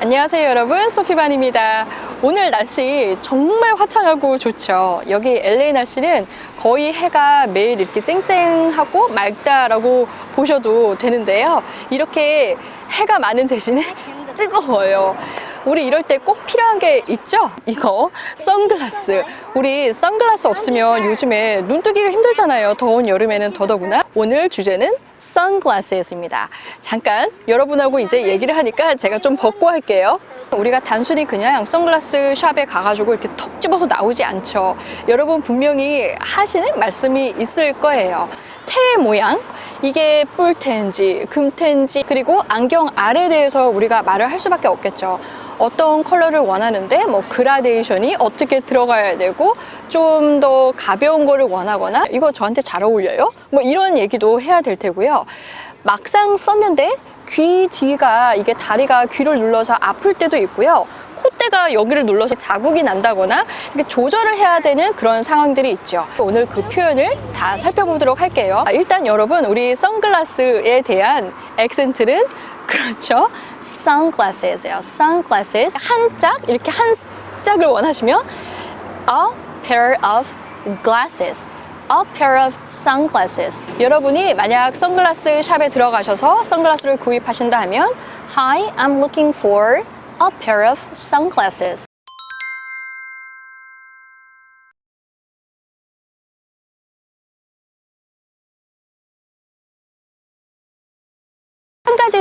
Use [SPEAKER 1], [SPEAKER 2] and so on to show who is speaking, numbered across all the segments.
[SPEAKER 1] 안녕하세요 여러분. 소피반입니다. 오늘 날씨 정말 화창하고 좋죠. 여기 LA 날씨는 거의 해가 매일 이렇게 쨍쨍하고 맑다라고 보셔도 되는데요. 이렇게 해가 많은 대신에 뜨거워요 우리 이럴 때 꼭 필요한 게 있죠? 이거? 선글라스. 우리 선글라스 없으면 요즘에 눈 뜨기가 힘들잖아요. 더운 여름에는 더더구나. 오늘 주제는 선글라스입니다. 잠깐 여러분하고 이제 얘기를 하니까 제가 좀 벗고 할게요 우리가 단순히 그냥 선글라스 샵에 가가지고 이렇게 턱 집어서 나오지 않죠. 여러분 분명히 하시는 말씀이 있을 거예요. 테 모양 이게 뿔테인지 금테인지 그리고 안경 알에 대해서 우리가 말을 할 수밖에 없겠죠. 어떤 컬러를 원하는데 뭐 그라데이션이 어떻게 들어가야 되고 좀 더 가벼운 거를 원하거나 이거 저한테 잘 어울려요? 뭐 이런 얘기도 해야 될 테고요. 막상 썼는데 귀 뒤가 이게 다리가 귀를 눌러서 아플 때도 있고요 콧대가 여기를 눌러서 자국이 난다거나 이렇게 조절을 해야 되는 그런 상황들이 있죠. 오늘 그 표현을 다 살펴보도록 할게요. 아, 일단 여러분 우리 선글라스에 대한 액센트는 그렇죠. sunglasses예요. sunglasses 한 짝 이렇게 한 짝을 원하시면 a pair of glasses. A pair of sunglasses. 여러분이 만약 선글라스 샵에 들어가셔서 선글라스를 구입하신다 하면 Hi, I'm looking for a pair of sunglasses.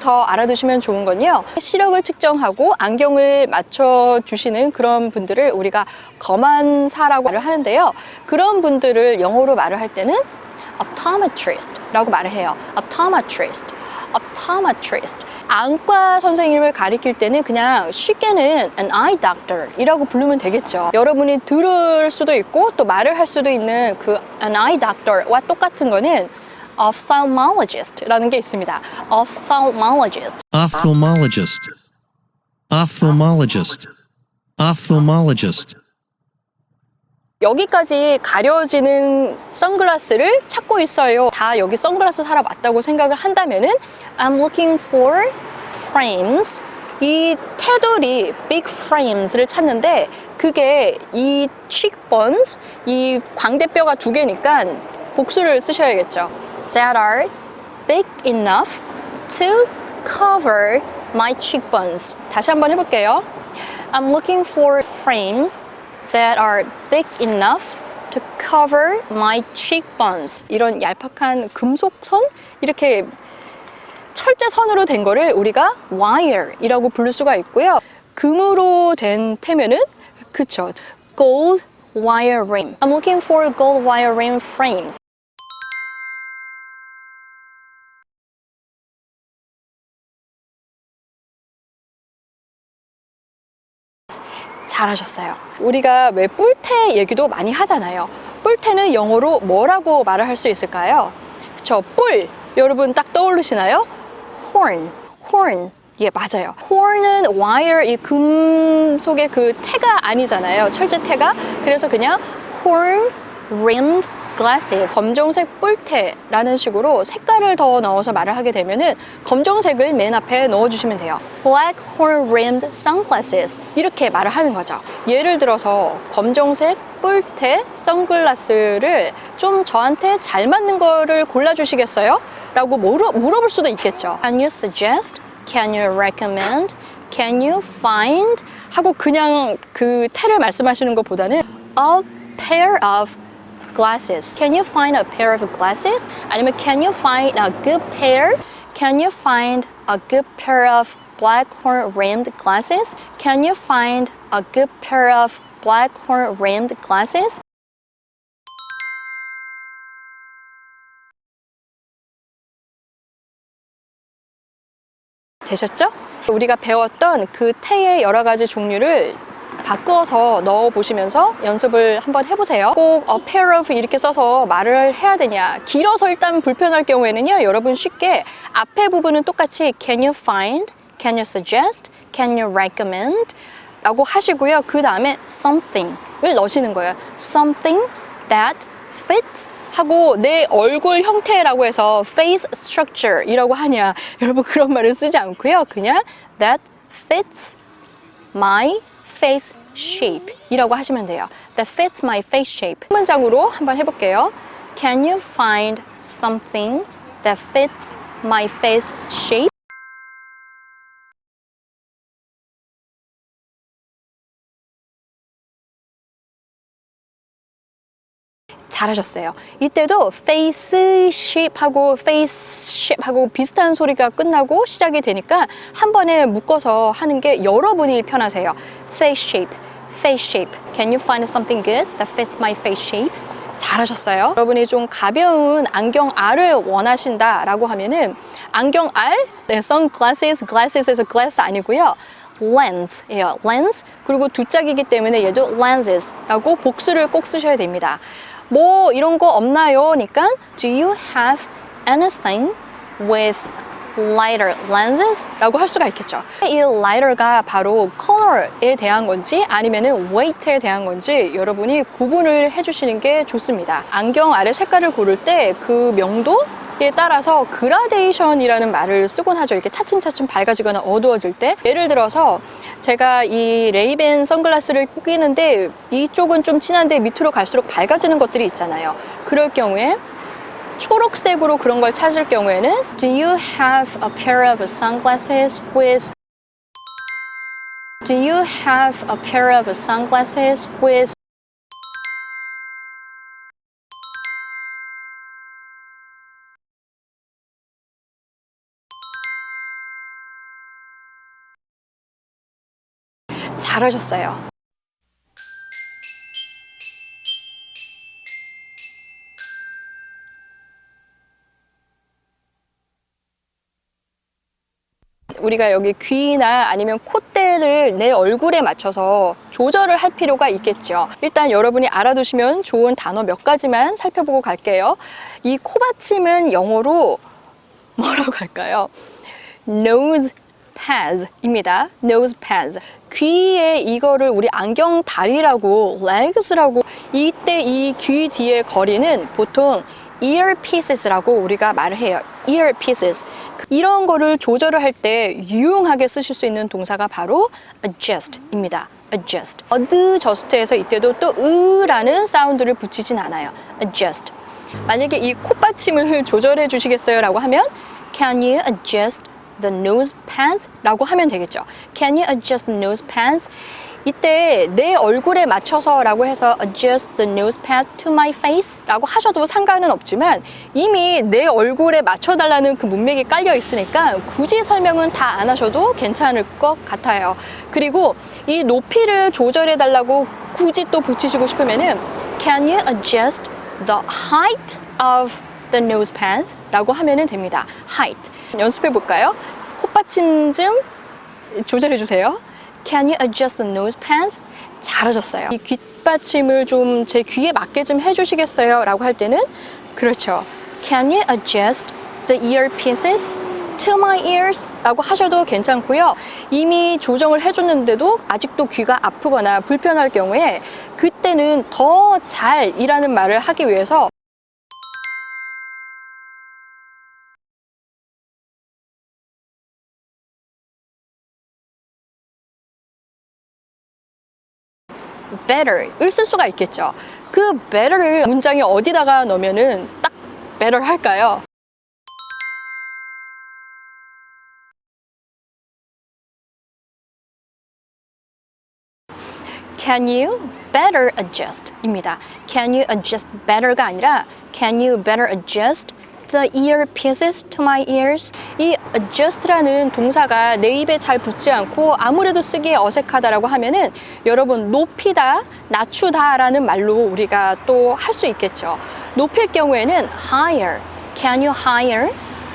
[SPEAKER 1] 더 알아두시면 좋은 건요. 시력을 측정하고 안경을 맞춰 주시는 그런 분들을 우리가 검안사라고 말을 하는데요. 그런 분들을 영어로 말을 할 때는 optometrist라고 말을 해요. optometrist. optometrist. 안과 선생님을 가리킬 때는 그냥 쉽게는 an eye doctor이라고 부르면 되겠죠. 여러분이 들을 수도 있고 또 말을 할 수도 있는 그 an eye doctor와 똑같은 거는 ophthalmologist라는 게 있습니다. ophthalmologist.
[SPEAKER 2] Ophthalmologist. Ophthalmologist. Ophthalmologist.
[SPEAKER 1] 여기까지 가려지는 선글라스를 찾고 있어요. 다 여기 선글라스 사러 왔다고 생각을 한다면은 I'm looking for frames. 이 테두리 big frames를 찾는데 그게 이 cheekbones, 이 광대뼈가 두 개니까 복수를 쓰셔야겠죠. That are big enough to cover my cheekbones. 다시 한번 해볼게요. I'm looking for frames that are big enough to cover my cheekbones. 이런 얄팍한 금속선 이렇게 철제선으로 된 거를 우리가 wire이라고 부를 수가 있고요. 금으로 된 테면은 그쵸 gold wire rim. I'm looking for gold wire rim frames. 잘하셨어요. 우리가 왜 뿔테 얘기도 많이 하잖아요. 뿔테는 영어로 뭐라고 말을 할 수 있을까요? 그쵸, 뿔. 여러분 딱 떠오르시나요? horn, horn. 예, 맞아요. horn은 wire, 이 금속의 그 태가 아니잖아요. 철제 태가. 그래서 그냥 horn rimmed glasses. 검정색 뿔테라는 식으로 색깔을 더 넣어서 말을 하게 되면은 검정색을 맨 앞에 넣어주시면 돼요. black horn rimmed sunglasses. 이렇게 말을 하는 거죠. 예를 들어서 검정색 뿔테 선글라스를 좀 저한테 잘 맞는 거를 골라주시겠어요? 라고 물어, 물어볼 수도 있겠죠. Can you suggest? Can you recommend? Can you find? 하고 그냥 그 테를 말씀하시는 것보다는 a pair of glasses. Can you find a pair of glasses? 아니면 can you find a good pair? Can you find a good pair of black horn rimmed glasses? Can you find a good pair of black horn rimmed glasses? 되셨죠? 우리가 배웠던 그 테의 여러 가지 종류를 바꾸어서 넣어 보시면서 연습을 한번 해보세요. 꼭 a pair of 이렇게 써서 말을 해야 되냐. 길어서 일단 불편할 경우에는요, 여러분 쉽게 앞에 부분은 똑같이 can you find, can you suggest, can you recommend 라고 하시고요. 그 다음에 something을 넣으시는 거예요. something that fits 하고 내 얼굴 형태라고 해서 face structure 이라고 하냐. 여러분 그런 말을 쓰지 않고요. 그냥 that fits my face shape 이라고 하시면 돼요. That fits my face shape. 문장으로 한번 해볼게요. Can you find something that fits my face shape? 잘하셨어요. 이때도 face shape하고 face shape하고 비슷한 소리가 끝나고 시작이 되니까 한 번에 묶어서 하는 게 여러분이 편하세요. Face shape, face shape. Can you find something good that fits my face shape? 잘하셨어요. 여러분이 좀 가벼운 안경 알을 원하신다라고 하면은 안경 알, 네, sunglasses, glasses에서 glass 아니고요. lens예요. lens. 그리고 두 짝이기 때문에 얘도 lenses라고 복수를 꼭 쓰셔야 됩니다. 뭐 이런 거 없나요?니까 Do you have anything with lighter lenses? 라고 할 수가 있겠죠. 이 lighter가 바로 color에 대한 건지 아니면 은 weight에 대한 건지 여러분이 구분을 해주시는 게 좋습니다. 안경 아래 색깔을 고를 때 그 명도 에 따라서 그라데이션이라는 말을 쓰곤 하죠. 이렇게 차츰차츰 밝아지거나 어두워질 때. 예를 들어서 제가 이 레이벤 선글라스를 끼는데 이쪽은 좀 진한데 밑으로 갈수록 밝아지는 것들이 있잖아요. 그럴 경우에 초록색으로 그런 걸 찾을 경우에는 Do you have a pair of sunglasses with Do you have a pair of sunglasses with 잘하셨어요. 우리가 여기 귀나 아니면 콧대를 내 얼굴에 맞춰서 조절을 할 필요가 있겠죠. 일단 여러분이 알아두시면 좋은 단어 몇 가지만 살펴보고 갈게요. 이 코받침은 영어로 뭐라고 할까요? nose pads입니다. nose pads. 귀에 이거를 우리 안경 다리라고 legs라고 이때 이 귀 뒤에 거리는 보통 earpieces라고 우리가 말을 해요. earpieces. 이런 거를 조절을 할 때 유용하게 쓰실 수 있는 동사가 바로 adjust입니다. adjust. adjust에서 이때도 또 으라는 사운드를 붙이진 않아요. adjust. 만약에 이 콧받침을 조절해 주시겠어요? 라고 하면 Can you adjust the nose pans? 라고 하면 되겠죠. Can you adjust the nose pans? 이때 내 얼굴에 맞춰서 라고 해서 adjust the nose pans to my face 라고 하셔도 상관은 없지만 이미 내 얼굴에 맞춰달라는 그 문맥이 깔려 있으니까 굳이 설명은 다 안 하셔도 괜찮을 것 같아요. 그리고 이 높이를 조절해 달라고 굳이 또 붙이시고 싶으면은 Can you adjust the height of the nose pans? 라고 하면 됩니다. height. 연습해 볼까요? 콧받침 좀 조절해 주세요. Can you adjust the nose pans? 잘하셨어요. 이 귓받침을 좀 제 귀에 맞게 좀 해주시겠어요? 라고 할 때는 그렇죠. Can you adjust the earpieces to my ears? 라고 하셔도 괜찮고요. 이미 조정을 해줬는데도 아직도 귀가 아프거나 불편할 경우에 그때는 더 잘 이라는 말을 하기 위해서 better을 쓸 수가 있겠죠. 그 better를 문장에 어디다가 넣으면은 딱 better 할까요? Can you better adjust? 입니다. Can you adjust better가 아니라 Can you better adjust the earpieces to my ears? 이 adjust라는 동사가 내 입에 잘 붙지 않고 아무래도 쓰기에 어색하다라고 하면은 여러분 높이다, 낮추다 라는 말로 우리가 또 할 수 있겠죠. 높일 경우에는 higher. Can you higher?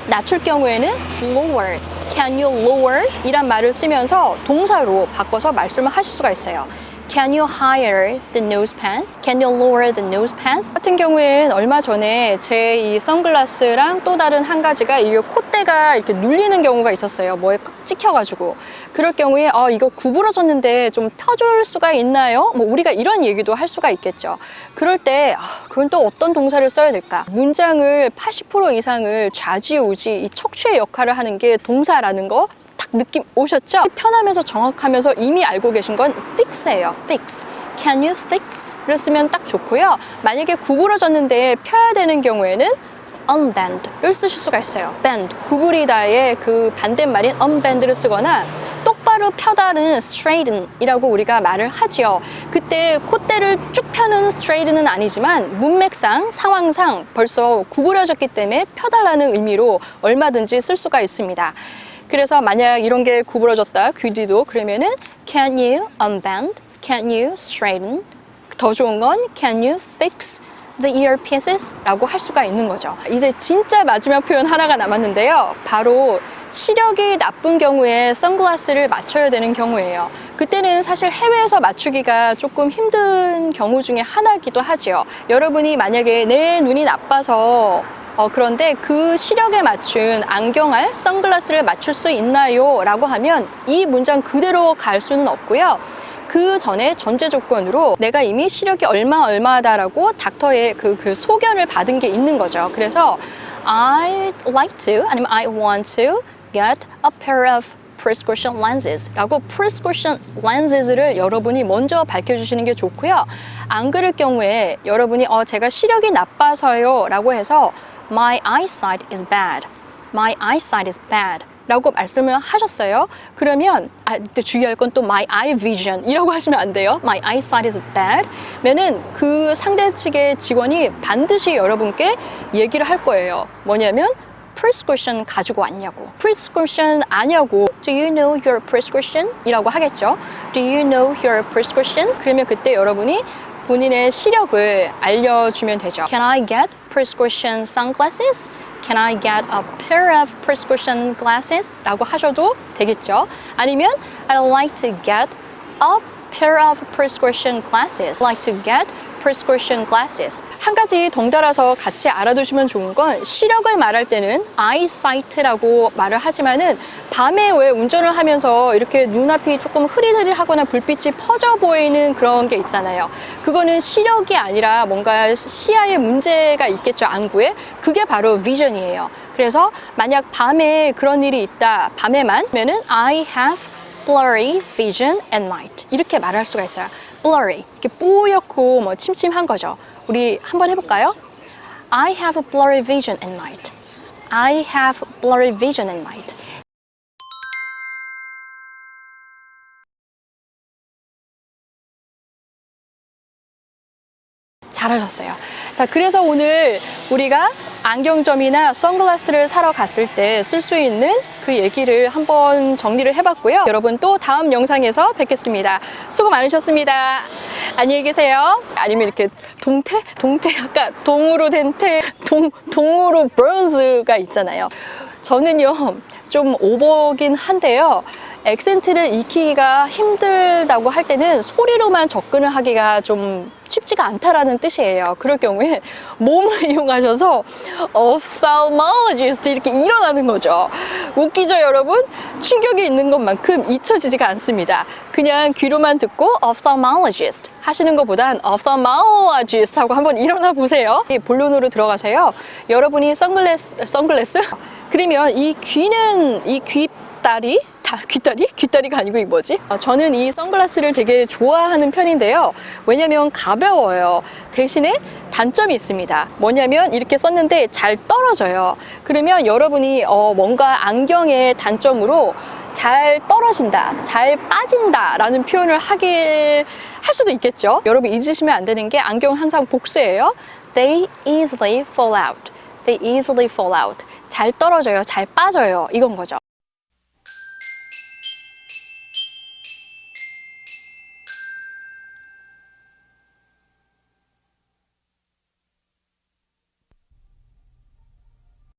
[SPEAKER 1] 낮출 경우에는 lower. Can you lower? 이란 말을 쓰면서 동사로 바꿔서 말씀을 하실 수가 있어요. Can you higher the nose pants? Can you lower the nose pants? 같은 경우엔 얼마 전에 제 이 선글라스랑 또 다른 한 가지가 이 콧대가 이렇게 눌리는 경우가 있었어요. 뭐에 꽉 찍혀가지고. 그럴 경우에 어, 이거 구부러졌는데 좀 펴줄 수가 있나요? 뭐 우리가 이런 얘기도 할 수가 있겠죠. 그럴 때 아, 그건 또 어떤 동사를 써야 될까? 문장을 80% 이상을 좌지우지 이 척추의 역할을 하는 게 동사라는 거다 딱 느낌 오셨죠? 편하면서 정확하면서 이미 알고 계신 건 fix예요. fix. Can you fix?를 쓰면 딱 좋고요. 만약에 구부러졌는데 펴야 되는 경우에는 unbend를 쓰실 수가 있어요. bend, 구부리다의 그 반대말인 unbend를 쓰거나 똑바로 펴다는 straighten이라고 우리가 말을 하지요. 그때 콧대를 쭉 펴는 straight는 아니지만 문맥상, 상황상 벌써 구부러졌기 때문에 펴달라는 의미로 얼마든지 쓸 수가 있습니다. 그래서 만약 이런 게 구부러졌다, 귀 뒤도 그러면은 can you unbend, can you straighten 더 좋은 건 can you fix the earpieces? 라고 할 수가 있는 거죠. 이제 진짜 마지막 표현 하나가 남았는데요. 바로 시력이 나쁜 경우에 선글라스를 맞춰야 되는 경우예요. 그때는 사실 해외에서 맞추기가 조금 힘든 경우 중에 하나이기도 하지요. 여러분이 만약에 내 눈이 나빠서 어, 그런데 그 시력에 맞춘 안경알, 선글라스를 맞출 수 있나요? 라고 하면 이 문장 그대로 갈 수는 없고요. 그 전에 전제 조건으로 내가 이미 시력이 얼마 얼마다라고 닥터의 그, 그 소견을 받은 게 있는 거죠. 그래서 I'd like to 아니면 I want to get a pair of prescription lenses 라고 prescription lenses를 여러분이 먼저 밝혀주시는 게 좋고요. 안 그럴 경우에 여러분이 어, 제가 시력이 나빠서요 라고 해서 my eyesight is bad. my eyesight is bad. 라고 말씀을 하셨어요. 그러면 아, 주의할 건 또 my eye vision 이라고 하시면 안 돼요. my eyesight is bad. 면은 그 상대 측의 직원이 반드시 여러분께 얘기를 할 거예요. 뭐냐면 prescription 가지고 왔냐고. prescription 아냐고. Do you know your prescription? 이라고 하겠죠. Do you know your prescription? 그러면 그때 여러분이 본인의 시력을 알려주면 되죠. Can I get prescription sunglasses? Can I get a pair of prescription glasses? 라고 하셔도 되겠죠. 아니면 I'd like to get a pair of prescription glasses. I'd like to get prescription glasses. 한 가지 덩달아서 같이 알아두시면 좋은 건 시력을 말할 때는 eyesight라고 말을 하지만은 밤에 왜 운전을 하면서 이렇게 눈앞이 조금 흐리흐리하거나 불빛이 퍼져 보이는 그런 게 있잖아요. 그거는 시력이 아니라 뭔가 시야에 문제가 있겠죠, 안구에. 그게 바로 vision이에요. 그래서 만약 밤에 그런 일이 있다, 밤에만, 그러면은 I have blurry vision at night. 이렇게 말할 수가 있어요. blurry. 이렇게 뿌옇고 뭐 침침한 거죠. 우리 한번 해볼까요? I have a blurry vision at night. I have blurry vision at night. 잘하셨어요. 자, 그래서 오늘 우리가 안경점이나 선글라스를 사러 갔을 때 쓸 수 있는 그 얘기를 한번 정리를 해봤고요. 여러분 또 다음 영상에서 뵙겠습니다. 수고 많으셨습니다. 안녕히 계세요. 아니면 이렇게 동태? 동태 약간 동으로 된 태, 동, 동으로 브론즈가 있잖아요. 저는요, 좀 오버긴 한데요. 액센트를 익히기가 힘들다고 할 때는 소리로만 접근을 하기가 좀 쉽지가 않다라는 뜻이에요. 그럴 경우에 몸을 이용하셔서 ophthalmologist 이렇게 일어나는 거죠. 웃기죠, 여러분? 충격이 있는 것만큼 잊혀지지가 않습니다. 그냥 귀로만 듣고 ophthalmologist 하시는 것보단 ophthalmologist 하고 한번 일어나 보세요. 이 본론으로 들어가세요. 여러분이 선글라스, 선글라스? 그러면 이 귀는 이 귀 다리 다 귀다리? 귀다리가 아니고 이 뭐지? 어, 저는 이 선글라스를 되게 좋아하는 편인데요. 왜냐면 가벼워요. 대신에 단점이 있습니다. 뭐냐면 이렇게 썼는데 잘 떨어져요. 그러면 여러분이 어, 뭔가 안경의 단점으로 잘 떨어진다, 잘 빠진다 라는 표현을 하길 할 수도 있겠죠. 여러분 잊으시면 안 되는 게 안경은 항상 복수예요. They easily fall out. They easily fall out. 잘 떨어져요, 잘 빠져요. 이건 거죠.